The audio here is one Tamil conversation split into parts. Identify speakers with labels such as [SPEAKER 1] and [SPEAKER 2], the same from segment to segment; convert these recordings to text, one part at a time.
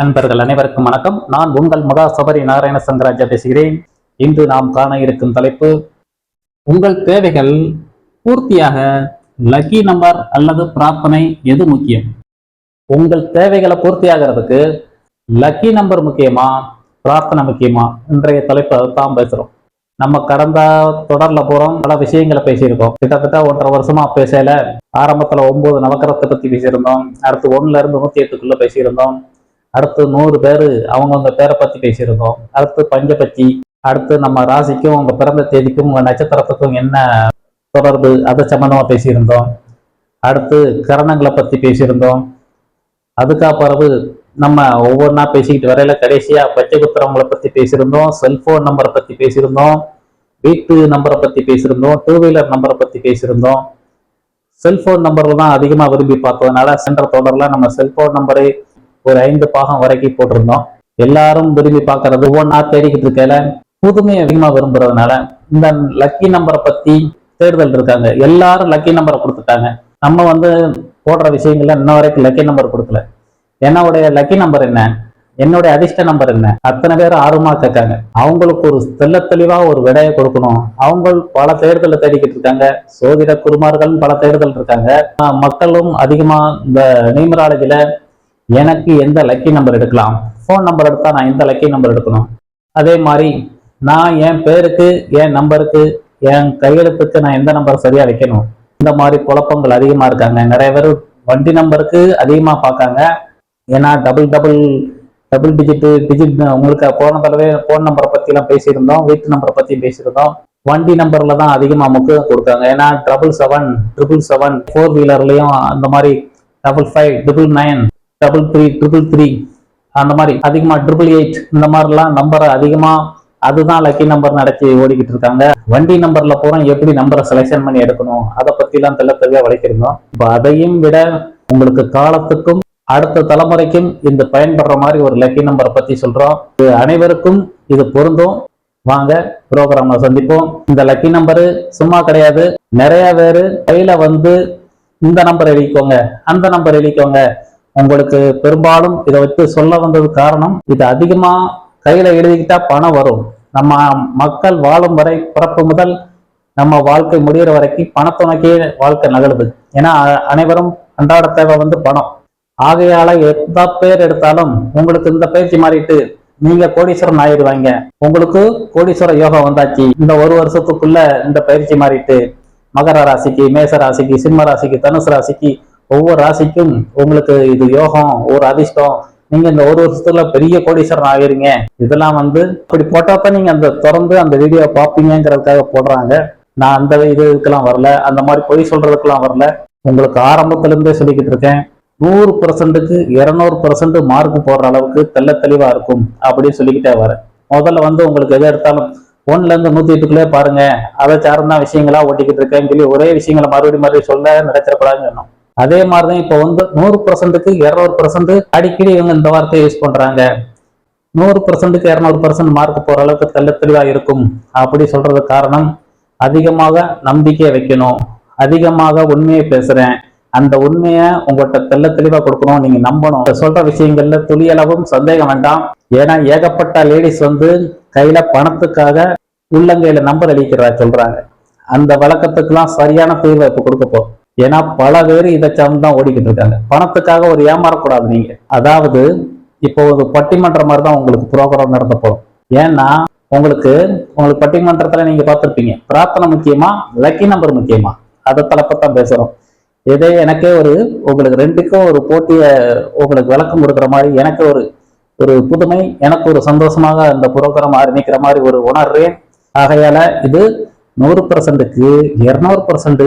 [SPEAKER 1] நண்பர்கள் அனைவருக்கும் வணக்கம். நான் உங்கள் மகா சபரி நாராயண சங்கராஜா பேசுகிறேன். இன்று நாம் காண இருக்கும் தலைப்பு உங்கள் தேவைகள் பூர்த்தியாக லக்கி நம்பர் அல்லது பிரார்த்தனை எது முக்கியம்? உங்கள் தேவைகளை பூர்த்தி ஆகிறதுக்கு லக்கி நம்பர் முக்கியமா பிரார்த்தனை முக்கியமா? இன்றைய தலைப்பை தான் பேசுறோம். நம்ம கடந்த தொடர்ல போறோம். பல விஷயங்களை பேசியிருக்கோம். கிட்டத்தட்ட ஒன்றரை வருஷமா பேசல. ஆரம்பத்துல ஒன்பது நவக்கரத்தை பத்தி பேசியிருந்தோம். அடுத்து ஒண்ணுல இருந்து நூத்தி எட்டுக்குள்ள பேசியிருந்தோம். அடுத்து நூறு பேர் அவங்கவுங்க பேரை பத்தி பேசியிருந்தோம். அடுத்து பஞ்ச பத்தி அடுத்து நம்ம ராசிக்கும் உங்க பிறந்த தேதிக்கும் உங்க நட்சத்திரத்துக்கும் என்ன தொடர்பு? அதை சம்பந்தமா பேசியிருந்தோம். அடுத்து கரணங்களை பத்தி பேசியிருந்தோம். அதுக்கா பிறகு நம்ம ஒவ்வொன்றா பேசிக்கிட்டு வரையில கடைசியா பச்சை குத்துறவங்களை பத்தி பேசியிருந்தோம். செல்போன் நம்பரை பத்தி பேசியிருந்தோம். வீட்டு நம்பரை பத்தி பேசியிருந்தோம். டூ வீலர் நம்பரை பத்தி பேசியிருந்தோம். செல்போன் நம்பர்ல தான் அதிகமாக விரும்பி பார்த்ததுனால சென்ற தொடர்ல நம்ம செல்போன் நம்பரை ஒரு ஐந்து பாகம் வரைக்கும் போட்டிருந்தோம். எல்லாரும் விரும்பி பார்க்கறது ஒவ்வொன்றா தேடிக்கிட்டு இருக்கல புதுமை அதிகமா விரும்புறதுனால இந்த லக்கி நம்பரை பத்தி தேடுதல் இருக்காங்க. எல்லாரும் லக்கி நம்பரை கொடுத்துட்டாங்க. நம்ம வந்து போடுற விஷயங்கள்ல இன்ன வரைக்கும் லக்கி நம்பர் கொடுக்கல. என்னுடைய லக்கி நம்பர் என்ன? என்னுடைய அதிர்ஷ்ட நம்பர் என்ன? அத்தனை பேர் ஆர்வமா கேட்காங்க. அவங்களுக்கு ஒரு தெல்ல தெளிவா ஒரு விடையை கொடுக்கணும். அவங்க பல தேடுதலை தேடிக்கிட்டு இருக்காங்க. சோதிட குருமார்கள் பல தேர்தல் இருக்காங்க. ஆஹ் மக்களும் அதிகமா இந்த நியூமராலஜில எனக்கு எந்த லக்கி நம்பர் எடுக்கலாம்? ஃபோன் நம்பர் எடுத்தால் நான் எந்த லக்கி நம்பர் எடுக்கணும்? அதே மாதிரி நான் என் பேருக்கு என் நம்பருக்கு என் கையெழுத்துக்கு நான் எந்த நம்பர் சரியாக வைக்கணும்? இந்த மாதிரி குழப்பங்கள் அதிகமாக இருக்காங்க. நிறைய பேர் வண்டி நம்பருக்கு அதிகமாக பார்க்காங்க. ஏன்னா double double double digit digit உங்களுக்கு போன தடவை ஃபோன் நம்பரை பற்றிலாம் பேசியிருந்தோம். வீட்டு நம்பரை பற்றியும் பேசியிருந்தோம். வண்டி நம்பரில் தான் அதிகமாக முக்கியம் கொடுக்காங்க. ஏன்னா double seven triple seven four வீலர்லேயும் அந்த மாதிரி double five triple nine double three triple three அந்த மாதிரி அதிகமா ட்ரிபிள் எயிட் இந்த மாதிரிலாம் நம்பரை அதிகமா அதுதான் லக்கி நம்பர் நடத்தி ஓடிக்கிட்டு இருக்காங்க. வண்டி நம்பர்ல போறோம் எப்படி நம்பரை செலெக்ஷன் பண்ணி எடுக்கணும்? அதை பத்தி தெல்ல தெளிவா வளைக்கிறோம். இப்போ அதையும் விட உங்களுக்கு காலத்துக்கும் அடுத்த தலைமுறைக்கும் இந்த பயன்படுற மாதிரி ஒரு லக்கி நம்பரை பத்தி சொல்றோம். இது அனைவருக்கும் இது பொருந்தும். வாங்க ப்ரோக்ராம்ல சந்திப்போம். இந்த லக்கி நம்பரு சும்மா கிடையாது. நிறைய பேரு கையில வந்து இந்த நம்பர் எழுதிக்கோங்க அந்த நம்பர் எழுதிக்கோங்க உங்களுக்கு பெரும்பாலும் இதை வச்சு சொல்ல வந்தது காரணம் இது அதிகமா கையில எழுதிக்கிட்டா பணம் வரும். நம்ம மக்கள் வாழும் வரை பிறப்பு முதல் நம்ம வாழ்க்கை முடிகிற வரைக்கும் பணத்தை நோக்கியே வாழ்க்கை நகருது. ஏன்னா அனைவரும் அன்றாட தேவை வந்து பணம். ஆகையால எந்த பேர் எடுத்தாலும் உங்களுக்கு இந்த பயிற்சி மாறிட்டு நீங்க கோடீஸ்வரன் ஆயிடுவாங்க. உங்களுக்கு கோடீஸ்வர யோகம் வந்தாச்சு. இந்த ஒரு வருஷத்துக்குள்ள இந்த பயிற்சி மாறிட்டு மகர ராசிக்கு மேச ராசிக்கு சிம்ம ராசிக்கு தனுசு ராசிக்கு ஒவ்வொரு ராசிக்கும் உங்களுக்கு இது யோகம் ஒரு அதிர்ஷ்டம். நீங்க இந்த ஒரு வருஷத்துல பெரிய கோடீஸ்வரன் ஆகிறீங்க இதெல்லாம் வந்து இப்படி போட்டாதான் நீங்க அந்த திறந்து அந்த வீடியோ பாப்பீங்கிறதுக்காக போடுறாங்க. நான் அந்த இதுக்கெல்லாம் வரல. அந்த மாதிரி பொய் சொல்றதுக்கெல்லாம் வரல. உங்களுக்கு ஆரம்பத்துல இருந்தே சொல்லிக்கிட்டு இருக்கேன். நூறு பர்சன்ட்டுக்கு இருநூறு பர்சன்ட் மார்க் போடுற அளவுக்கு தெள்ள தெளிவா இருக்கும் அப்படின்னு சொல்லிக்கிட்டே வரேன் முதல்ல வந்து உங்களுக்கு எதை எடுத்தாலும் ஒன்னுல இருந்து நூத்தி எட்டுக்குள்ளே பாருங்க. அதை சார்ந்த விஷயங்களா ஓட்டிக்கிட்டு இருக்கேன்னு சொல்லி ஒரே விஷயங்களை மறுபடியும் மறுபடியும் சொல்ல நினைச்சிடக்கூடாதுன்னு சொன்னோம். அதே மாதிரிதான் இப்போ வந்து நூறு பர்சன்ட்டுக்கு இரநூறு பர்சன்ட் அடிக்கடி இவங்க இந்த வார்த்தையை யூஸ் பண்றாங்க. நூறு பர்சன்ட்டுக்கு இரநூறு பர்சன்ட் மார்க் போற அளவுக்கு தெள்ள தெளிவா இருக்கும். அப்படி சொல்றது காரணம் அதிகமாக நம்பிக்கையை வைக்கணும். அதிகமாக உண்மையை பேசுறேன். அந்த உண்மையை உங்கள்கிட்ட தெள்ள தெளிவா கொடுக்கணும். நீங்க நம்பணும். சொல்ற விஷயங்கள்ல துளியளவும் சந்தேகம் வேண்டாம். ஏன்னா ஏகப்பட்ட லேடிஸ் வந்து கையில பணத்துக்காக உள்ளங்கையில நம்பர் அளிக்கிறதா சொல்றாங்க. அந்த வழக்கத்துக்கெல்லாம் சரியான தீர்வை இப்ப கொடுக்க போறோம். ஏன்னா பல பேர் இதை சார்ந்து தான் ஓடிக்கிட்டு இருக்காங்க. பணத்துக்காக ஒரு ஏமாறக்கூடாது நீங்க. அதாவது இப்போ ஒரு பட்டிமன்றம் மாதிரி தான் உங்களுக்கு ப்ரோக்ராம் நடத்த போறோம் ஏன்னா உங்களுக்கு உங்களுக்கு பட்டிமன்றத்துல நீங்க பார்த்துருப்பீங்க. பிரார்த்தனை முக்கியமா லக்கி நம்பர் முக்கியமா? அதை தலைப்பத்தான் பேசுறோம். இதே எனக்கே ஒரு உங்களுக்கு ரெண்டுக்கும் ஒரு போட்டிய உங்களுக்கு விளக்கம் கொடுக்குற மாதிரி எனக்கு ஒரு ஒரு புதுமை எனக்கு ஒரு சந்தோஷமாக அந்த புரோக்கரம் ஆரம்பிக்கிற மாதிரி ஒரு உணர்றேன். ஆகையால இது நூறு பர்சன்ட்டுக்கு இருநூறு பர்சன்ட்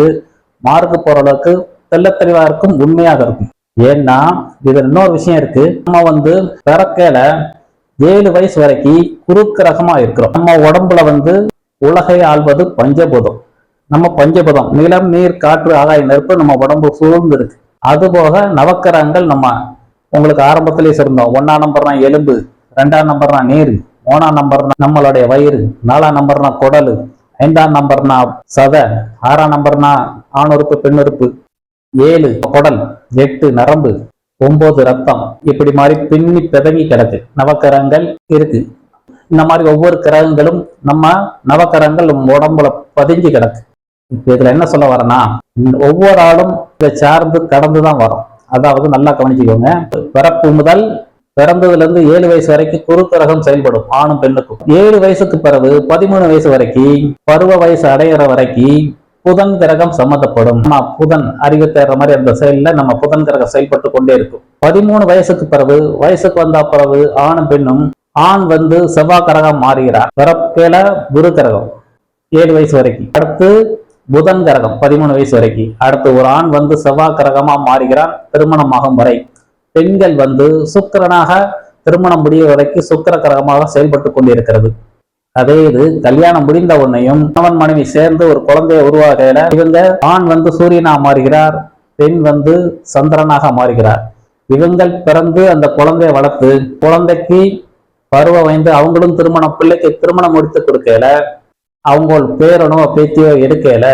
[SPEAKER 1] மார்க்கு போற அளவுக்கு தெள்ள தெளிவா இருக்கும் உண்மையாக இருக்கும். ஏன்னா இதுல இன்னொரு விஷயம் இருக்கு. நம்ம வந்து பிறக்கையில ஏழு வயசு வரைக்கும் குறுக்கு ரகமா இருக்கிறோம். நம்ம உடம்புல வந்து உலகை ஆள்வது பஞ்சபூதம். நம்ம பஞ்சபூதம் நிலம் நீர் காற்று ஆகாய நெருப்பு நம்ம உடம்பு சூழ்ந்து இருக்கு அதுபோக நவக்கரங்கள் நம்ம உங்களுக்கு ஆரம்பத்திலே சொல்லியிருந்தோம். ஒன்னாம் நம்பர்னா எலும்பு ரெண்டாம் நம்பர்னா நீர் மூணாம் நம்பர்னா நம்மளுடைய வயிறு நாலாம் நம்பர்னா குடலு ஐந்தாம் நம்பர்னா சத ஆறாம் நம்பர்னா ஆணுறுப்பு பெண்ணுறுப்பு. ஏழு குடல் எட்டு நரம்பு ஒன்பது ரத்தம். இப்படி மாதிரி பின்னி பிதங்கி கிடக்கு. நவக்கரங்கள் இருக்கு. இந்த மாதிரி ஒவ்வொரு கிரகங்களும் நம்ம நவக்கரங்கள் உடம்புல பதிஞ்சு கிடக்கு. இப்ப இதுல என்ன சொல்ல வரேன்னா ஒவ்வொரு ஆளும் இதை சார்ந்து கடந்துதான் வரும். அதாவது நல்லா கவனிச்சுக்கோங்க. பிறப்பு முதல் பிறந்ததுல இருந்து ஏழு வயசு வரைக்கும் குருத்தரகம் செயல்படும் ஆணும் பெண்ணுக்கும். ஏழு வயசுக்கு பிறகு பதிமூணு வயசு வரைக்கும் பருவ வயசு அடையிற வரைக்கும் புதன் கிரகம் சம்மந்தப்படும். ஆனா புதன் அறிவு தேர்ற மாதிரி அந்த செயல்ல நம்ம புதன் கிரகம் செயல்பட்டு கொண்டே இருக்கும். பதிமூணு வயசுக்கு பிறகு வயசுக்கு வந்த பிறகு ஆணும் பெண்ணும் ஆண் வந்து செவ்வாய் கிரகம் மாறுகிறார். பிறப்பேல குரு கிரகம் ஏழு வயசு வரைக்கும். அடுத்து புதன் கிரகம் பதிமூணு வயசு வரைக்கும். அடுத்து ஒரு ஆண் வந்து செவ்வாய் கிரகமா மாறுகிறான் திருமணமாகும் வரை. பெண்கள் வந்து சுக்கிரனாக திருமணம் முடிய வரைக்கும் சுக்கிர கிரகமாக செயல்பட்டு கொண்டிருக்கிறது. அதே இது கல்யாணம் முடிந்த உன்னையும் கணவன் மனைவி சேர்ந்து ஒரு குழந்தையை உருவாகையில இவங்க ஆண் வந்து சூரியனா மாறுகிறார் பெண் வந்து சந்திரனாக மாறுகிறார். இவங்கள் பிறந்து அந்த குழந்தையை வளர்த்து குழந்தைக்கு பருவம் வைந்து அவங்களும் திருமணம் பிள்ளைக்கு திருமணம் முடித்து கொடுக்கல அவங்க பேரனோ பேத்தியோ எடுக்கல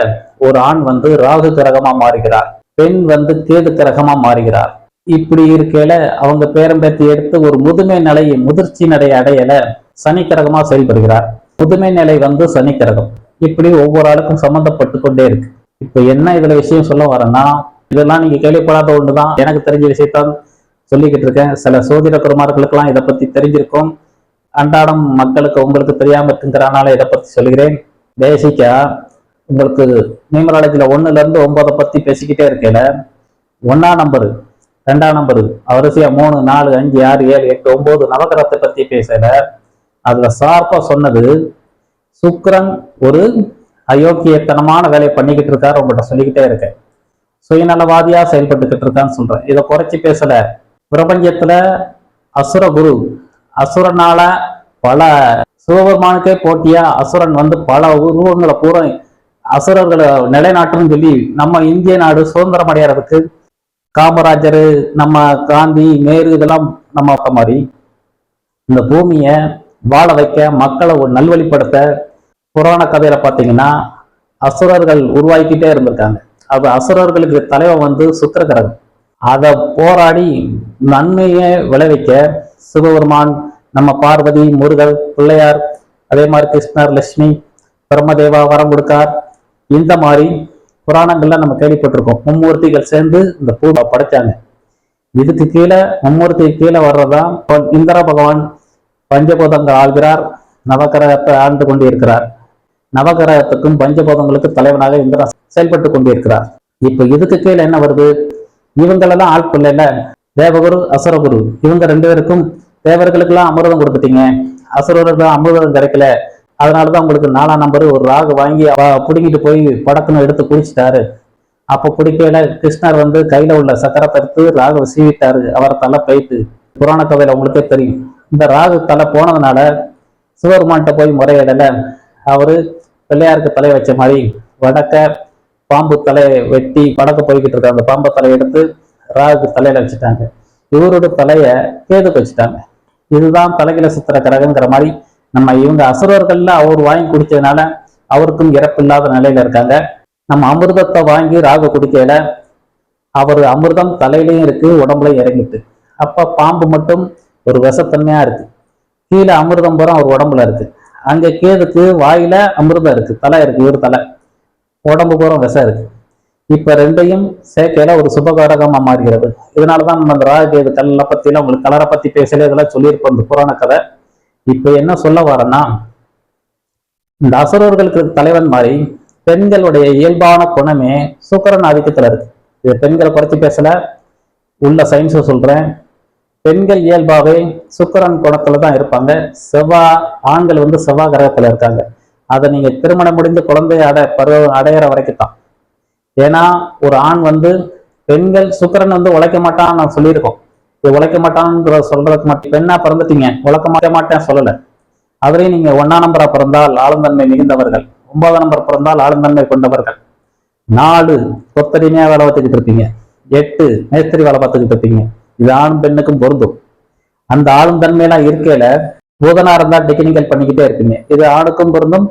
[SPEAKER 1] ஒரு ஆண் வந்து ராகு கிரகமா மாறுகிறார். பெண் வந்து கேது கிரகமா மாறுகிறார். இப்படி இருக்கையில அவங்க பேரம்பேத்தி எடுத்து ஒரு முதுமை நிலையை முதிர்ச்சி நிலையை அடையல சனிக்கிரகமா செயல்படுகிறார். முதுமை நிலை வந்து சனிக்கிரகம். இப்படி ஒவ்வொரு ஆளுக்கும் சம்பந்தப்பட்டு கொண்டே இருக்கு. இப்ப என்ன இதுல விஷயம் சொல்ல வரேன்னா இதெல்லாம் நீங்க கேள்விப்படாத ஒண்ணுதான். எனக்கு தெரிஞ்ச விஷயத்தான் சொல்லிக்கிட்டு இருக்கேன். சில சோதிட குருமார்களுக்கெல்லாம் இதை பத்தி தெரிஞ்சிருக்கும். அன்றாடம் மக்களுக்கு உங்களுக்கு தெரியாம இருக்குங்கிறனால இதை பத்தி சொல்கிறேன் பேசிக்கா உங்களுக்கு நியூமராலஜியில ஒண்ணுல இருந்து ஒன்பதை பத்தி பேசிக்கிட்டே இருக்கேல ஒன்னா நம்பரு. ரெண்டாம் நம்பரு. வரிசையா மூணு நாலு அஞ்சு ஆறு ஏழு எட்டு ஒன்பது நவகிரகத்தை பத்தி பேசல. அதுல சார்பா சொன்னது சுக்கரன் ஒரு அயோக்கியத்தனமான வேலையை பண்ணிக்கிட்டு இருக்காரு உங்கள்கிட்ட சொல்லிக்கிட்டே இருக்கேன். சுயநலவாதியா செயல்பட்டுக்கிட்டு இருக்கான்னு சொல்றேன். இதை குறைச்சி பேசல. பிரபஞ்சத்துல அசுர குரு. அசுரனால பல சிவபெருமானுக்கே போட்டியா? அசுரன் வந்து பல உருவங்களை பூரா அசுரர்களை நிலைநாட்டணும்னு சொல்லி நம்ம இந்திய நாடு சுதந்திரம் அடையிறதுக்கு காமராஜர் நம்ம காந்தி நேரு இதெல்லாம் நம்ம பார்த்த மாதிரி இந்த பூமியை வாழ வைக்க மக்களை ஒரு நல்வழிப்படுத்த புராண கதையில பார்த்தீங்கன்னா அசுரர்கள் உருவாக்கிட்டே இருந்திருக்காங்க. அது அசுரர்களுக்கு தலைவன் வந்து சுக்கிர அதை போராடி நன்மையை விளைவிக்க சிவபெருமான் நம்ம பார்வதி முருகர் பிள்ளையார் அதே மாதிரி கிருஷ்ணர் லட்சுமி பிரம்மதேவா வரம் கொடுக்கார். இந்த மாதிரி புராணங்கள்ல நம்ம கேள்விப்பட்டிருக்கோம் மும்மூர்த்திகள் சேர்ந்து இந்த பூவை படைச்சாங்க. இதுக்கு கீழே மும்மூர்த்தி கீழே வர்றதுதான் இந்திர பகவான் பஞ்சபூதங்கள் ஆள்கிறார் நவகிரகத்தை ஆண்டு கொண்டிருக்கிறார். நவகிரகத்துக்கும் பஞ்சபூதங்களுக்கும் தலைவனாக இந்திரா செயல்பட்டு கொண்டிருக்கிறார். இப்ப இதுக்கு கீழே என்ன வருது? இவங்களெல்லாம் ஆள் பிள்ளைல தேவகுரு அசுரகுரு. இவங்க ரெண்டு பேருக்கும் தேவர்களுக்கெல்லாம் அமிர்தம் கொடுத்துட்டீங்க. அசுரர்களுக்கு அமிர்தம் கிடைக்கல. அதனாலதான் உங்களுக்கு நாலாம் நம்பர் ஒரு ராகு வாங்கி அவ பிடுங்கிட்டு போய் படக்குன்னு எடுத்து குடிச்சிட்டாரு அப்ப குடிக்கையில கிருஷ்ணர் வந்து கையில உள்ள சக்கரத்தை எடுத்து ராகு சீவிட்டாரு. அவர் தலை போயிட்டு புராண கதையில உங்களுக்கே தெரியும். இந்த ராகு தலை போனதுனால சிவருமான்கிட்ட போய் முறையிடல. அவரு பிள்ளையாருக்கு தலை வச்ச மாதிரி வடக்க பாம்பு தலையை வெட்டி வடக்க போய்கிட்டு இருக்க அந்த பாம்பு தலையை எடுத்து ராகுக்கு தலையில வச்சுட்டாங்க. இவரோட தலையை கேதுக்கு வச்சுட்டாங்க. இதுதான் தலைகில சுத்துற கிரகங்கிற மாதிரி நம்ம இவங்க அசுரர்கள்ல அவர் வாங்கி குடிச்சதுனால அவருக்கும் இறப்பில்லாத நிலையில இருக்காங்க. நம்ம அமிர்தத்தை வாங்கி ராகு குடிக்கையில அவர் அமிர்தம் தலையிலையும் இருக்கு உடம்புல இறங்கிட்டு. அப்ப பாம்பு மட்டும் ஒரு விஷத்தன்மையா இருக்கு. கீழே அமிர்தம் பூரா அவர் உடம்புல இருக்கு. அங்க கேதுக்கு வாயில அமிர்தம் இருக்கு. தலை இருக்கு இவர் தலை. உடம்பு பூரா விஷம் இருக்கு. இப்ப ரெண்டையும் சேர்க்கையில ஒரு சுபகாரகமா மாறுகிறது. இதனாலதான் நம்ம அந்த ராகு கேது பத்தி பத்திலாம் உங்களுக்கு கலரை பத்தி பேசல இதெல்லாம் சொல்லியிருப்போம். இந்த புராண கதை. இப்ப என்ன சொல்ல வரேன்னா இந்த அசுரர்களுக்கு தலைவன் மாதிரி பெண்களுடைய இயல்பான குணமே சுக்கரன் ஆதிக்கத்துல இருக்கு. இது பெண்களை குறைச்சி பேசல உள்ள சயின்ஸை சொல்றேன். பெண்கள் இயல்பாவே சுக்கரன் குணத்துல தான் இருப்பாங்க. செவ்வா ஆண்கள் வந்து செவ்வாய் கிரகத்துல இருக்காங்க. அதை நீங்க திருமணம் முடிந்து குழந்தை அடை பருவம் அடையிற வரைக்கும் தான் ஏன்னா ஒரு ஆண் வந்து பெண்கள் சுக்கிரன் வந்து உழைக்க மாட்டான்னு நான் சொல்லியிருக்கோம். உழைக்க மாட்டான்ற சொல்றதுக்கு மட்டும் பெண்ணா பிறந்துட்டீங்க உழைக்க மாட்ட மாட்டேன் சொல்லல. அவரையும் நீங்க ஒன்னா நம்பரா பிறந்தால் ஆளுந்தன்மை மிகுந்தவர்கள். ஒன்பதாம் நம்பர் பிறந்தால் ஆளுந்தன்மை கொண்டவர்கள். நாலு கொத்தடிமையா வேலை பார்த்துக்கிட்டு இருப்பீங்க. எட்டு மேஸ்திரி வேலை பார்த்துக்கிட்டு இருப்பீங்க. இது ஆணும் பெண்ணுக்கும் பொருந்தும். அந்த ஆளும் தன்மையெல்லாம் இருக்கையில பூதனா இருந்தா டெக்னிக்கல் பண்ணிக்கிட்டே இருப்பீங்க. இது ஆணுக்கும் பொருந்தும்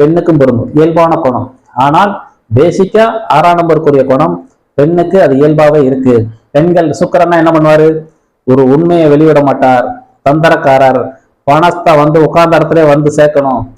[SPEAKER 1] பெண்ணுக்கும் பொருந்தும். இயல்பான குணம். ஆனால் பேசிக்கா ஆறாம் நம்பருக்குரிய குணம் பெண்ணுக்கு அது இயல்பாவே இருக்கு. பெண்கள் சுக்கரன்னா என்ன பண்ணுவாரு? ஒரு உண்மையை வெளிவிட மாட்டார். தந்திரக்காரர். பணத்தை வந்து உட்கார்ந்த இடத்துல வந்து சேர்க்கணும்.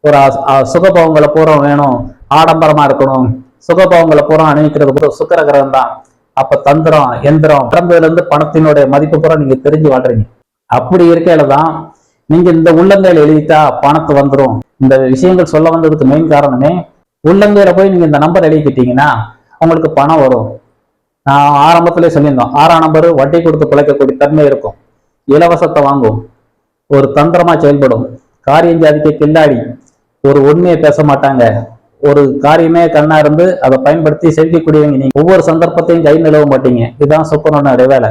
[SPEAKER 1] ஒரு அ- சுகபோகங்களை பூரா வேணும். ஆடம்பரமா இருக்கணும். சுகபோகங்களை பூரா அணிவிக்கிறது கூட சுக்கர கிரகம் தான். அப்ப தந்திரம் எந்திரம் பிறந்ததுல இருந்து பணத்தினுடைய மதிப்பு பூரா நீங்க தெரிஞ்சு வாழ்றீங்க. அப்படி இருக்கையில தான் நீங்க இந்த உள்ளங்கையில எழுதிட்டா பணத்து வந்துரும். இந்த விஷயங்கள் சொல்ல வந்ததுக்கு மெயின் காரணமே உள்ளங்கையில போய் நீங்க இந்த நம்பர் எழுதிக்கிட்டீங்கன்னா உங்களுக்கு பணம் வரும். நான் ஆரம்பத்திலே சொல்லியிருந்தோம் ஆறாம் நம்பர் வட்டி கொடுத்து பிழைக்கக்கூடிய தன்மை இருக்கும். இலவசத்தை வாங்கும். ஒரு தந்திரமா செயல்படும். காரியம் ஜாதிக்க கில்லாடி. ஒரு உண்மையை பேச மாட்டாங்க. ஒரு காரியமே கண்ணா இருந்து அதை பயன்படுத்தி செலுத்தக்கூடியவங்க நீங்க. ஒவ்வொரு சந்தர்ப்பத்தையும் கை நிலவ மாட்டீங்க. இதுதான் சுக்கரனோட வேலை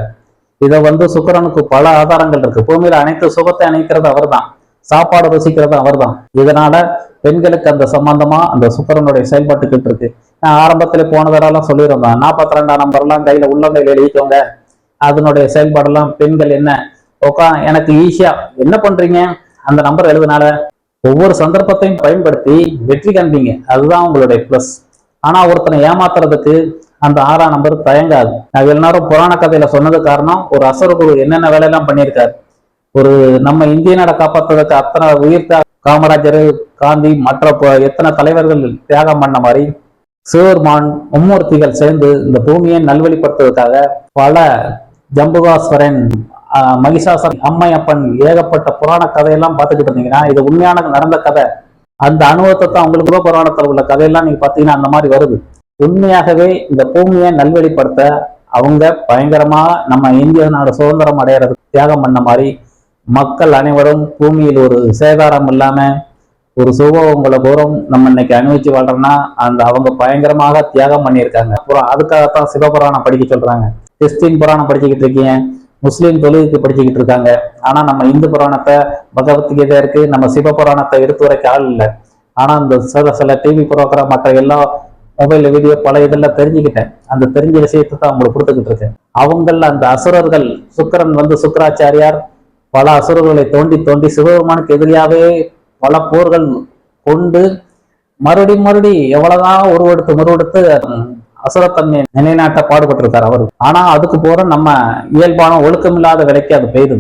[SPEAKER 1] இதை வந்து சுக்கிரனுக்கு பல ஆதாரங்கள் இருக்கு. பூமியில அனைத்து சுகத்தை அணைக்கிறது அவர்தான். சாப்பாடு ருசிக்கிறது அவர்தான். இதனால பெண்களுக்கு அந்த சம்பந்தமா அந்த சுக்கரனுடைய செயல்பாட்டுக்கிட்டு இருக்கு. நான் ஆரம்பத்துல போன தடவை சொல்லியிருந்தேன். நாற்பத்தி ரெண்டாம் நம்பர்லாம் கையில உள்ளங்கையில எழுதிக்கோங்க. அதனுடைய செயல்பாடெல்லாம் பெண்கள் என்ன? உக்கா எனக்கு ஈஸியா என்ன பண்றீங்க? அந்த நம்பர் எழுதுனால ஒவ்வொரு சந்தர்ப்பத்தையும் பயன்படுத்தி வெற்றி காண்பீங்க அதுதான் உங்களுடைய ப்ளஸ் ஆனா ஒருத்தனை ஏமாத்துறதுக்கு அந்த ஆறாம் நம்பர் தயங்காது. நான் எல்லாரும் புராண கதையில சொன்னது காரணம் ஒரு அசுர குரு என்னென்ன வேலையெல்லாம் பண்ணியிருக்காரு? ஒரு நம்ம இந்திய நாடை காப்பாற்றுவதற்கு அத்தனை உயிர் காமராஜர் காந்தி மற்ற ப- எத்தனை தலைவர்கள் தியாகம் பண்ண மாதிரி சிவபெருமான் மும்மூர்த்திகள் சேர்ந்து இந்த பூமியை நல்வழிப்படுத்துவதற்காக பல ஜம்புகாஸ்வரன் ஆஹ், மகிஷாசன் அம்மையப்பன் ஏகப்பட்ட புராண கதையெல்லாம் பார்த்துக்கிட்டு இருந்தீங்கன்னா இது உண்மையான நடந்த கதை. அந்த அனுபவத்தை தான் உங்களுக்கு கூட புராணத்தில் உள்ள கதையெல்லாம் நீங்க பார்த்தீங்கன்னா அந்த மாதிரி வருது. உண்மையாகவே இந்த பூமியை நல்வழிப்படுத்த அவங்க பயங்கரமா நம்ம இந்திய நாடு சுதந்திரம் அடையறதுக்கு தியாகம் பண்ண மாதிரி மக்கள் அனைவரும் பூமியில் ஒரு சேதாரம் இல்லாம ஒரு சுபவங்களை பூரம் நம்ம இன்னைக்கு அனுபவிச்சு வாழ்றோம்னா அந்த அவங்க பயங்கரமாக தியாகம் பண்ணியிருக்காங்க. அப்புறம் அதுக்காகத்தான் சிவபுராணம் படிக்க சொல்றாங்க. கிறிஸ்டின் புராணம் படிச்சுக்கிட்டு இருக்கீங்க முஸ்லீம் தொழுகைக்கு படிச்சுக்கிட்டு இருக்காங்க. ஆனா நம்ம இந்து புராணத்தை பகவத்கீதை இருக்கு நம்ம சிவபுராணத்தை எடுத்து வரைக்க ஆள் இல்லை. ஆனா இந்த சில சில டிவி ப்ரோக்ராம் மற்ற எல்லா மொபைல் வீடியோ பல இதெல்லாம் தெரிஞ்சுக்கிட்டேன். அந்த தெரிஞ்ச விஷயத்தை தான் அவங்களுக்கு கொடுத்துக்கிட்டு இருக்கேன். அவங்கள அந்த அசுரர்கள் சுக்கிரன் வந்து சுக்கராச்சாரியார் பல அசுரர்களை தோண்டி தோண்டி சிவபெருமானுக்கு எதிரியாவே பல போர்கள் கொண்டு மறுபடி மறுபடி எவ்வளவுதான் உருவெடுத்து முருவெடுத்து அசுரத்தன்மை நிலைநாட்ட பாடுபட்டிருக்கார் அவர். ஆனா அதுக்கு போற நம்ம இயல்பான ஒழுக்கமில்லாத விலைக்கு அது பெய்யுது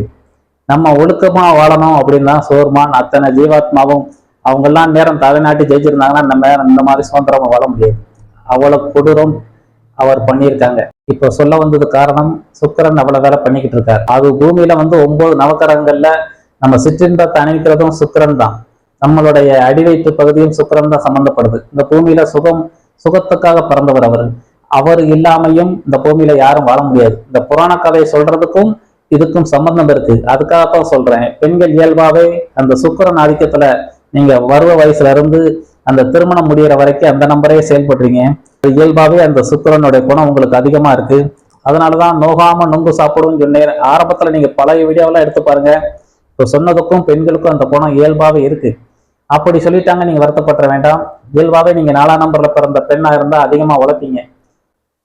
[SPEAKER 1] நம்ம ஒழுக்கமா வாழணும் அப்படின்னு தான் சோர்மான் அத்தனை ஜீவாத்மாவும் அவங்கெல்லாம் நேரம் தலைநாட்டி ஜெயிச்சிருந்தாங்கன்னா நம்ம இந்த மாதிரி சுதந்திரமா வாழ முடியாது. அவ்வளவு கொடூரம் அவர் பண்ணியிருக்காங்க. இப்போ சொல்ல வந்தது காரணம் சுக்கரன் அவ்வளவு வேலை பண்ணிக்கிட்டு இருக்காரு. அது பூமியில வந்து ஒன்பது நவக்கரங்கள்ல நம்ம சிற்றின்பத்தை அணிவிக்கிறதும் சுக்கரன் தான். நம்மளுடைய அடிவயிற்று பகுதியும் சுக்கிரன் தான் சம்பந்தப்படுது. இந்த பூமியில சுகம் சுகத்துக்காக பிறந்தவர் அவர். அவர் இல்லாமையும் இந்த பூமியில யாரும் வாழ முடியாது. இந்த புராண கதையை சொல்றதுக்கும் இதுக்கும் சம்பந்தம் இருக்கு. அதுக்காகத்தான் சொல்றேன். பெண்கள் இயல்பாவே அந்த சுக்கிரன் ஆதிக்கத்துல நீங்க வருவ வயசுல இருந்து அந்த திருமணம் முடிகிற வரைக்கும் அந்த நம்பரே செயல்படுறீங்க. இயல்பாவே அந்த சுக்கரனுடைய குணம் உங்களுக்கு அதிகமா இருக்கு. அதனாலதான் நோகாம நொங்கு சாப்பிடும் சொன்னேன். ஆரம்பத்துல நீங்க பழைய வீடியோவெல்லாம் எடுத்து பாருங்க. இப்போ சொன்னதுக்கும் பெண்களுக்கும் அந்த குணம் இயல்பாவே இருக்கு. அப்படி சொல்லிட்டாங்க நீங்க வருத்தப்பட வேண்டாம். இயல்பாவே நீங்க நாலாம் நம்பர்ல பிறந்த பெண்ணா இருந்தா அதிகமா உழைப்பீங்க.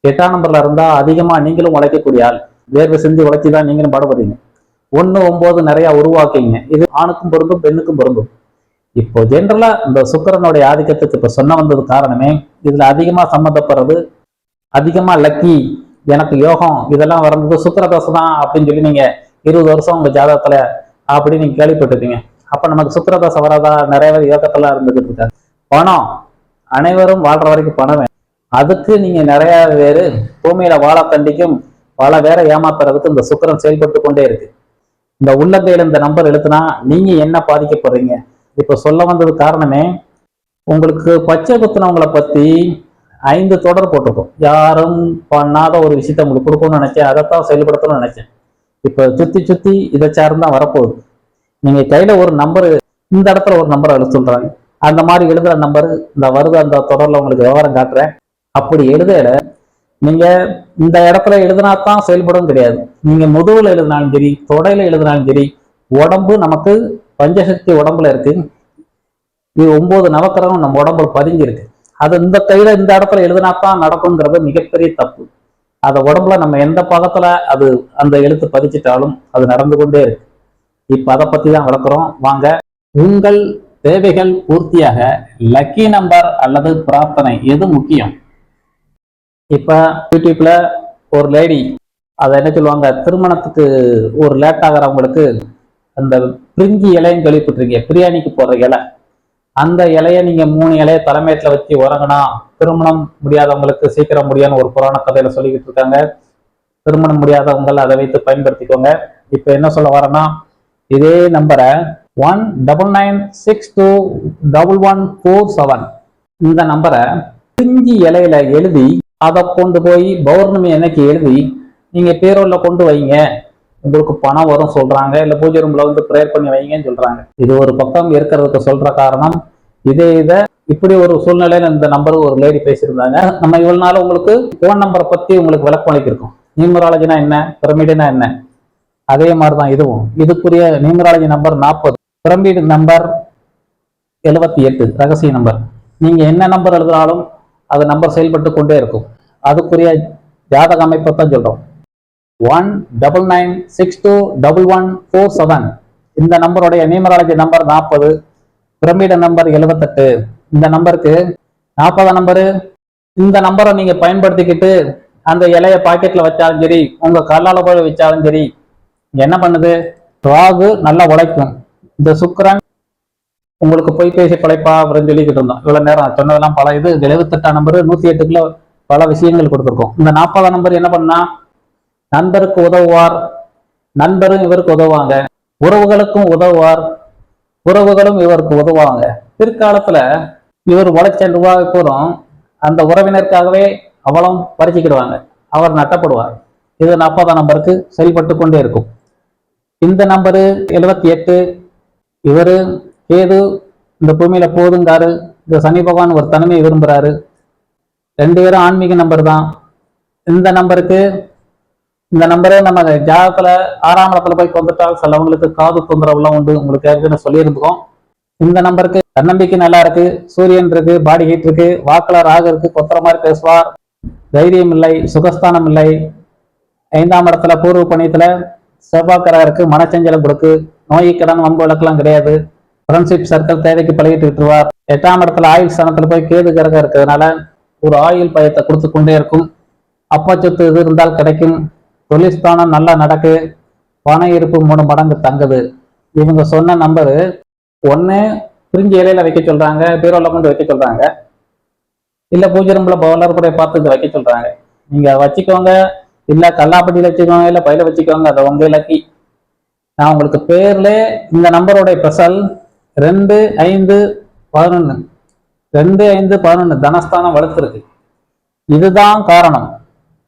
[SPEAKER 1] எட்டாம் நம்பர்ல இருந்தா அதிகமா நீங்களும் உழைக்கக்கூடிய ஆள். வேர்வை சிந்தி உழைச்சி தான் நீங்களும் பாடுபடுறீங்க ஒண்ணு ஒம்பது நிறைய உருவாக்கிங்க இது ஆணுக்கும் பொருந்தும் பெண்ணுக்கும் பொருந்தும். இப்போ ஜென்ரலா இந்த சுக்கரனுடைய ஆதிக்கத்துக்கு இப்ப சொன்ன வந்தது காரணமே இதுல அதிகமா சம்மந்தப்படுறது அதிகமா லக்கி எனக்கு யோகம் இதெல்லாம் வர்றது சுக்கிரதோசை தான் அப்படின்னு சொல்லி நீங்க இருபது வருஷம் உங்க ஜாதகத்துல அப்படின்னு நீங்க கேள்விப்பட்டிருக்கீங்க அப்ப நமக்கு சுக்கிரதோசை வராதா? நிறைய பேர் யோகத்தெல்லாம் இருந்துகிட்டு இருக்காங்க. பணம் அனைவரும் வாழ்ற வரைக்கும் பணம் அதுக்கு நீங்க நிறைய பேரு பூமியில வாழ தண்டிக்கும் பல பேரை ஏமாத்துறதுக்கு இந்த சுக்கிரன் செயல்பட்டு கொண்டே இருக்கு. இந்த உள்ளங்கையில இந்த நம்பர் எழுத்துனா நீங்க என்ன பாதிக்கப்படுறீங்க? இப்ப சொல்ல வந்தது காரணமே உங்களுக்கு பச்சை குத்துனவங்களை பத்தி ஐந்து தொடர் போட்டிருக்கோம். யாரும் பண்ணாத ஒரு விஷயத்த உங்களுக்கு கொடுக்கணும்னு நினைச்சேன். அதைத்தான் செயல்படுத்தணும்னு நினைச்சேன். இப்ப சுத்தி சுத்தி இதை சார்ந்தான் வரப்போகுது. நீங்க கையில ஒரு நம்பர் இந்த இடத்துல ஒரு நம்பர் எழுத சொல்கிறாங்க அந்த மாதிரி எழுதுற நம்பர் இந்த வருது அந்த தொடர்ல உங்களுக்கு விவரம் காட்டுறேன். அப்படி எழுதையில நீங்க இந்த இடத்துல எழுதினா தான் செயல்படும் கிடையாது. நீங்க முதுகில் எழுதினாலும் சரி தொடையில எழுதினாலும் சரி உடம்பு நமக்கு பஞ்சசக்தி உடம்புல இருக்கு. இது ஒன்பது நவக்கிரகம் நம்ம உடம்புல பதிஞ்சிருக்கு. அது இந்த கையில இந்த இடத்துல எழுதினாத்தான் நடக்குங்கிறது மிகப்பெரிய தப்பு. அதை உடம்புல நம்ம எந்த பாகத்துல அது அந்த எழுத்து பதிச்சிட்டாலும் அது நடந்து கொண்டே இருக்கு. இப்ப அதை பத்தி தான் விளக்குறோம். வாங்க. உங்கள் தேவைகள் பூர்த்தியாக லக்கி நம்பர் அல்லது பிரார்த்தனை எது முக்கியம்? இப்ப யூடியூப்ல ஒரு லேடி அதை என்ன சொல்லுவாங்க? திருமணத்துக்கு ஒரு லேட் ஆகிறவங்களுக்கு அந்த பிரிஞ்சி இலைன்னு கேள்விப்பட்டிருக்கீங்க. பிரியாணிக்கு போடுற இலை. அந்த இலைய நீங்க மூணு இலைய தலைமையத்துல வச்சு உறங்கினா திருமணம் முடியாதவங்களுக்கு சீக்கிரம் முடியான்னு ஒரு புராண கதையில சொல்லிக்கிட்டு இருக்காங்க. திருமணம் முடியாதவங்க அதை வைத்து பயன்படுத்திக்கோங்க. இப்ப என்ன சொல்ல வரேன்னா இதே நம்பரை one double nine six two double one four seven இந்த நம்பரை பிரிஞ்சி இலையில எழுதி அதை கொண்டு போய் பௌர்ணமி அன்னைக்கு எழுதி நீங்க பேரோல்ல கொண்டு வைங்க. உங்களுக்கு பணம் வரும் சொல்றாங்க இல்ல பூஜை ரூம்ல வந்து ப்ரேயர் பண்ணி வைங்கன்னு சொல்றாங்க. இது ஒரு பக்கம் இருக்கிறதுக்கு சொல்ற காரணம். இதே இதை இப்படி ஒரு சூழ்நிலையில இந்த நம்பர் ஒரு லேடி பேசியிருந்தாங்க. நம்ம இவ்வளவு நாள் உங்களுக்கு போன் நம்பரை பத்தி உங்களுக்கு விளக்கம் அளிக்கிருக்கோம் நியூமராலஜினா என்ன? பிரமிடுனா என்ன? அதே மாதிரிதான் இதுவும். இதுக்குரிய நியூமராலஜி நம்பர் நாற்பது. பிரமிடு நம்பர் எழுபத்தி எட்டு. ரகசிய நம்பர் நீங்க என்ன நம்பர் எழுதினாலும் அது நம்பர் செயல்பட்டு கொண்டே இருக்கும். அதுக்குரிய ஜாதக அமைப்பை தான் சொல்றோம். One double nine six two double one four seven இந்த நம்பருடைய நியூமராலஜி நம்பர் நாற்பது பிரமிட நம்பர் எழுபத்தெட்டு இந்த நம்பருக்கு நாற்பதாம் நம்பரு. இந்த நம்பரை நீங்க பயன்படுத்திக்கிட்டு அந்த இலைய பாக்கெட்ல வச்சாலும் சரி உங்க கல்லால போய் வச்சாலும் சரி என்ன பண்ணுது? ராகு நல்லா உழைக்கும். இந்த சுக்கரன் உங்களுக்கு போய் பேசி பழைப்பா அப்படின்னு சொல்லிக்கிட்டு இருந்தோம் இவ்வளவு நேரம் சொன்னதெல்லாம் பல இது எழுபத்தெட்டாம் நம்பர் நூத்தி எட்டுக்குள்ள பல விஷயங்கள் கொடுத்துருக்கோம். இந்த நாற்பதாம் நம்பர் என்ன பண்ணா நண்பருக்கு உதவுவார். நண்பரும் இவருக்கு உதவுவாங்க. உறவுகளுக்கும் உதவுவார். உறவுகளும் இவருக்கு உதவுவாங்க. பிற்காலத்துல இவர் உழைச்ச ரூபாய் போதும் அந்த உறவினருக்காகவே அவளும் பறிச்சுக்கிடுவாங்க. அவர் நட்டப்படுவார். இது நாற்பதாம் நம்பருக்கு செயல்பட்டு கொண்டே இருக்கும். இந்த நம்பரு எழுபத்தி எட்டு. இவரு கேது இந்த பூமியில போதுங்காரு. இந்த சனி பகவான் ஒரு தனிமையை விரும்புறாரு. ரெண்டு பேரும் ஆன்மீக நம்பர் தான். இந்த நம்பருக்கு இந்த நம்பரே நம்ம ஜாதகத்துல ஆறாம் இடத்துல போய் கொண்டுட்டால் சிலவங்களுக்கு காது தொந்தரவுலாம் உண்டு. உங்களுக்கு ஏற்கனவே சொல்லியிருந்தோம் இந்த நம்பருக்கு தன்னம்பிக்கை நல்லா இருக்கு. சூரியன் இருக்கு பாடி ஹீட் இருக்கு வாக்குல ராகு இருக்கு கொத்தர மாதிரி பேசுவார். தைரியம் இல்லை சுகஸ்தானம் இல்லை. ஐந்தாம் இடத்துல பூர்வ பணியத்துல செவ்வாய்க்கரா இருக்கு மனச்சஞ்சலம் கொடுக்கு. நோய் கடன் வம்பு விளக்கெல்லாம் கிடையாது. ஃப்ரெண்ட்ஷிப் சர்க்கிள் தேவைக்கு பழகிட்டு விட்டுருவார். எட்டாம் இடத்துல ஆயுள் ஸ்தானத்துல போய் கேது கிரகம் இருக்கிறதுனால ஒரு ஆயுள் பயத்தை கொடுத்து கொண்டே இருக்கும். அப்பா சொத்து இது இருந்தால் கிடைக்கும். தொழில்ஸ்தானம் நல்லா நடக்கு பண இருப்பு மூணு மடங்கு தங்குது. இவங்க சொன்ன நம்பரு ஒண்ணு பிரிஞ்சு இலையில வைக்க சொல்றாங்க பீரோல கொண்டு வைக்க சொல்றாங்க. இல்ல பூஜை ரூம்ல பவுலர் கூட பார்த்து வைக்க சொல்றாங்க. நீங்க வச்சுக்கோங்க இல்ல கல்லாப்பட்டியில் வச்சுக்கோங்க இல்ல பையில வச்சுக்கோங்க அதை உங்க இலக்கி. நான் உங்களுக்கு பேர்ல இந்த நம்பருடைய ஸ்பெஷல் ரெண்டு ஐந்து பதினொன்னு. ரெண்டு ஐந்து பதினொன்னு தனஸ்தானம் வளர்த்துருக்கு இதுதான் காரணம்.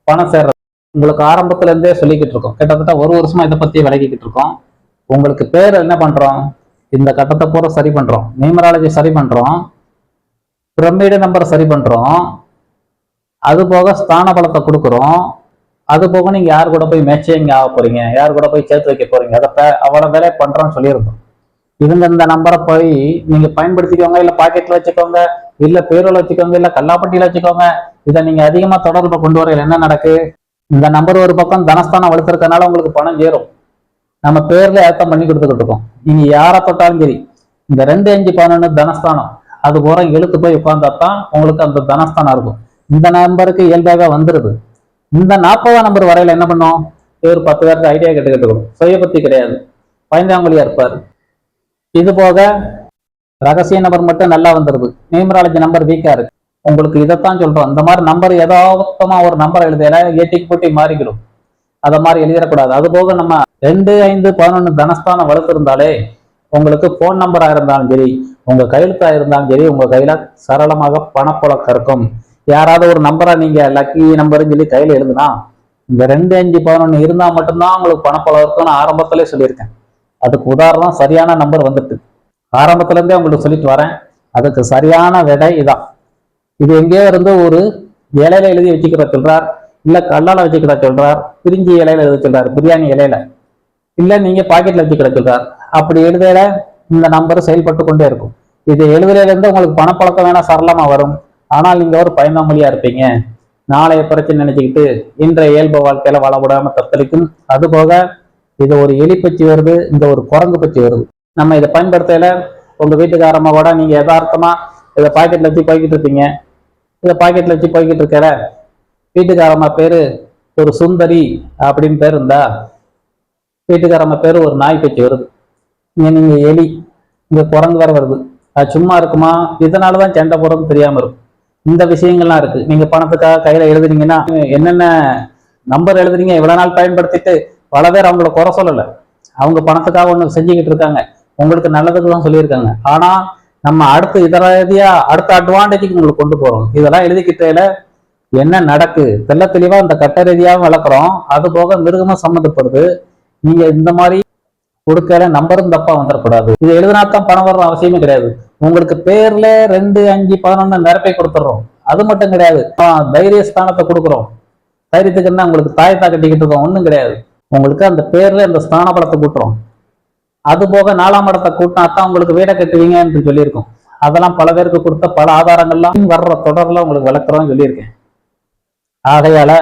[SPEAKER 1] பணம் சேர்றது. உங்களுக்கு ஆரம்பத்துல இருந்தே சொல்லிக்கிட்டு இருக்கோம். கிட்டத்தட்ட ஒரு வருஷமா இதை பத்தி விளக்கிக்கிட்டு இருக்கோம். உங்களுக்கு பேர் என்ன பண்றோம்? இந்த கட்டத்தை பூரா சரி பண்றோம். நியூமராலஜி சரி பண்றோம். பிரமிடு நம்பர் சரி பண்றோம். அது போக ஸ்தான பலத்தை கொடுக்குறோம். அது போக நீங்க யார் கூட போய் மேட்சிங் ஆக போறீங்க? யார் கூட போய் சேர்த்து வைக்க போறீங்க? அதை அவ்வளவு வேலை பண்றோம்னு சொல்லியிருந்தோம். இவங்க இந்த நம்பரை போய் நீங்க பயன்படுத்திக்கோங்க இல்ல பாக்கெட்ல வச்சுக்கோங்க இல்ல பேரோல வச்சுக்கோங்க இல்ல கல்லாப்பட்டியில வச்சுக்கோங்க. இதை நீங்க அதிகமா தொடர்பு கொண்டு வரையில் என்ன நடக்கு? இந்த நம்பர் ஒரு பக்கம் தனஸ்தானம் வளர்த்துருக்கனால உங்களுக்கு பணம் சேரும். நம்ம பேர்ல ஏத்தம் பண்ணி கொடுத்துக்கிட்டு இருக்கோம். நீங்க யாரை தொட்டாலும் சரி இந்த ரெண்டு அஞ்சு பதினொன்று தனஸ்தானம் அது போற எழுத்து போய் உட்கார்ந்தா தான் உங்களுக்கு அந்த தனஸ்தானம் இருக்கும். இந்த நம்பருக்கு இயல்பாகவே வந்துருது. இந்த நாற்பதாம் நம்பர் வரையில என்ன பண்ணும்? இவர் பத்து பேருக்கு ஐடியா கேட்டுக்கிட்டு இருக்கும் சுய பத்தி கிடையாது. பயந்தாங்குழியா இருப்பார். இது போக ரகசிய நம்பர் மட்டும் நல்லா வந்துருது. நியூமராலஜி நம்பர் வீக்கா இருக்கு. உங்களுக்கு இதைத்தான் சொல்றோம். இந்த மாதிரி நம்பர் யதார்த்தமா ஒரு நம்பர் எழுதினா ஏட்டிக்கு போட்டி மாறிக்கிடும். அதை மாதிரி எழுதிடக்கூடாது. அது போக நம்ம ரெண்டு ஐந்து பதினொன்று தனஸ்தானம் வளர்த்துருந்தாலே உங்களுக்கு ஃபோன் நம்பரா இருந்தாலும் சரி உங்க கையெழுத்தாக இருந்தாலும் சரி உங்க கையில சரளமாக பணப்புழக்கம் இருக்கும். யாராவது ஒரு நம்பரை நீங்க லக்கி நம்பருன்னு சொல்லி கையில எழுதுனா இந்த ரெண்டு அஞ்சு பதினொன்று இருந்தா மட்டும்தான் உங்களுக்கு பணப்புழக்கம் இருக்கும்னு ஆரம்பத்திலே சொல்லியிருக்கேன். அதுக்கு உதாரணம் சரியான நம்பர் வந்துட்டு. ஆரம்பத்துல இருந்தே உங்களுக்கு சொல்லிட்டு வரேன். அதுக்கு சரியான விடை இதான். இது எங்கேயோ இருந்து ஒரு இலையில எழுதி வச்சுக்கிற சொல்றார். இல்ல கல்லால வச்சுக்கிற சொல்றார். பிரிஞ்சி இலையில எழுத சொல்றார். பிரியாணி இலையில. இல்ல நீங்க பாக்கெட்ல வச்சுக்கிற சொல்றார். அப்படி எழுதையில இந்த நம்பர் செயல்பட்டு கொண்டே இருக்கும். இது எழுதுல இருந்து உங்களுக்கு பணப்பழக்கம் வேணா சரளமா வரும். ஆனால் நீங்க ஒரு பயந்தாமொழியா இருப்பீங்க. நாளைய பிரச்சனை நினைச்சுக்கிட்டு இன்றைய இயல்பு வாழ்க்கையில வளவிடாம தத்தளிக்கும். அது போக இது ஒரு எலி பச்சி வருது இந்த ஒரு குரங்கு பச்சி வருது. நம்ம இதை பயன்படுத்தையில உங்க வீட்டுக்காரம்மா கூட நீங்க யதார்த்தமா இதை பாக்கெட்ல வச்சு போய்கிட்டு இருப்பீங்க. இதை பாக்கெட்ல வச்சு போய்கிட்டு இருக்கிற வீட்டுக்காரம்மா பேரு ஒரு சுந்தரி அப்படின்னு பேர் இருந்தா வீட்டுக்காரம்மா பேர் ஒரு நாய் பேச்சு வருது. இங்க நீங்க எலி இங்க குரங்கு வேற வருது. அது சும்மா இருக்குமா? இதனாலதான் சண்டை போடுறதுன்னு தெரியாம இருக்கும். இந்த விஷயங்கள்லாம் இருக்கு. நீங்க பணத்துக்காக கையில எழுதுனீங்கன்னா என்னென்ன நம்பர் எழுதுறீங்க இவ்வளவு நாள் பயன்படுத்திட்டு பல பேர் அவங்கள குறை சொல்லல. அவங்க பணத்துக்காக ஒண்ணு செஞ்சுக்கிட்டு இருக்காங்க. உங்களுக்கு நல்லதுக்கு தான் சொல்லியிருக்காங்க. ஆனா நம்ம அடுத்து இதர ரீதியா அடுத்த அட்வான்டேஜுக்கு உங்களுக்கு கொண்டு போறோம். இதெல்லாம் எழுதிக்கிட்டேல என்ன நடக்கு? தெள்ள தெளிவா இந்த கட்ட ரீதியாகவும் விளக்குறோம். அது போக மிருகமும் சம்மந்தப்படுது. நீங்க இந்த மாதிரி கொடுக்கல நம்பரும் தப்பா வந்துடக்கூடாது இது எழுதினாத்தான் பணம் வர்ற அவசியமே கிடையாது. உங்களுக்கு பேர்ல ரெண்டு அஞ்சு பதினொன்னு நிரப்பை கொடுத்துட்றோம் அது மட்டும் கிடையாது. தைரிய ஸ்தானத்தை கொடுக்குறோம். தைரியத்துக்கு என்ன உங்களுக்கு தாயத்தா கட்டிக்கிட்டு இருக்கோம் ஒன்றும் கிடையாது. உங்களுக்கு அந்த பேர்ல அந்த ஸ்தான பலத்தை கூட்டுறோம். அது போக நாலாம் இடத்தை கூட்டினா தான் உங்களுக்கு வீடை கட்டுவீங்க என்று சொல்லியிருக்கோம். அதெல்லாம் பல பேருக்கு கொடுத்த பல ஆதாரங்கள்லாம் வர்ற தொடர்ல உங்களுக்கு விளக்குறோம் சொல்லியிருக்கேன். ஆகையால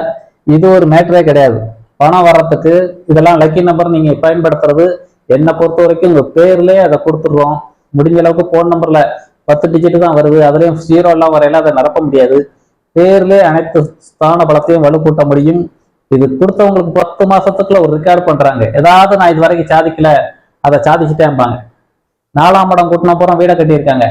[SPEAKER 1] இது ஒரு மேட்டரே கிடையாது. பணம் வர்றதுக்கு இதெல்லாம் லக்கி நம்பர் நீங்க பயன்படுத்துறது என்னை பொறுத்த வரைக்கும் உங்க பேர்லயே அதை கொடுத்துடுறோம். முடிஞ்ச அளவுக்கு போன் நம்பர்ல பத்து டிஜிட் தான் வருது. அதுலயும் ஜீரோ எல்லாம் வரையில அதை நிரப்ப முடியாது. பேர்லயே அனைத்து ஸ்தான பலத்தையும் வலுக்கூட்ட முடியும். இது கொடுத்தவங்களுக்கு பத்து மாசத்துக்குள்ள ஒரு ரெக்கார்ட் பண்றாங்க. ஏதாவது நான் இது வரைக்கும் சாதிக்கல. அதை சாதிச்சுட்டேன்பாங்க நாலாம் இடம் கூட்டின அப்புறம் வீடை கட்டியிருக்காங்க.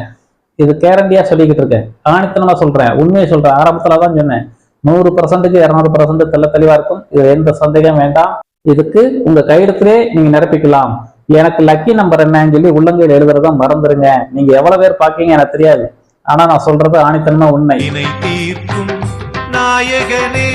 [SPEAKER 1] இது கேரண்டியா சொல்லிக்கிட்டு இருக்கேன் ஆணித்தனமா சொல்றேன். உண்மையை சொல்றேன். ஆரம்பத்துல தான் சொன்னேன். நூறு பர்சன்ட்டுக்கு இரநூறு பர்சன்ட் தெல்ல தெளிவா இருக்கும். இது எந்த சந்தேகம் வேண்டாம். இதுக்கு உங்க கையெழுத்திலே நீங்க நிரப்பிக்கலாம். எனக்கு லக்கி நம்பர் என்னன்னு சொல்லி உள்ளங்கையில் எழுதுறத மறந்துருங்க. நீங்க எவ்வளவு பேர் பாக்கீங்க எனக்கு தெரியாது. ஆனா நான் சொல்றது ஆணித்தனமா உண்மை.
[SPEAKER 2] நாயகனே.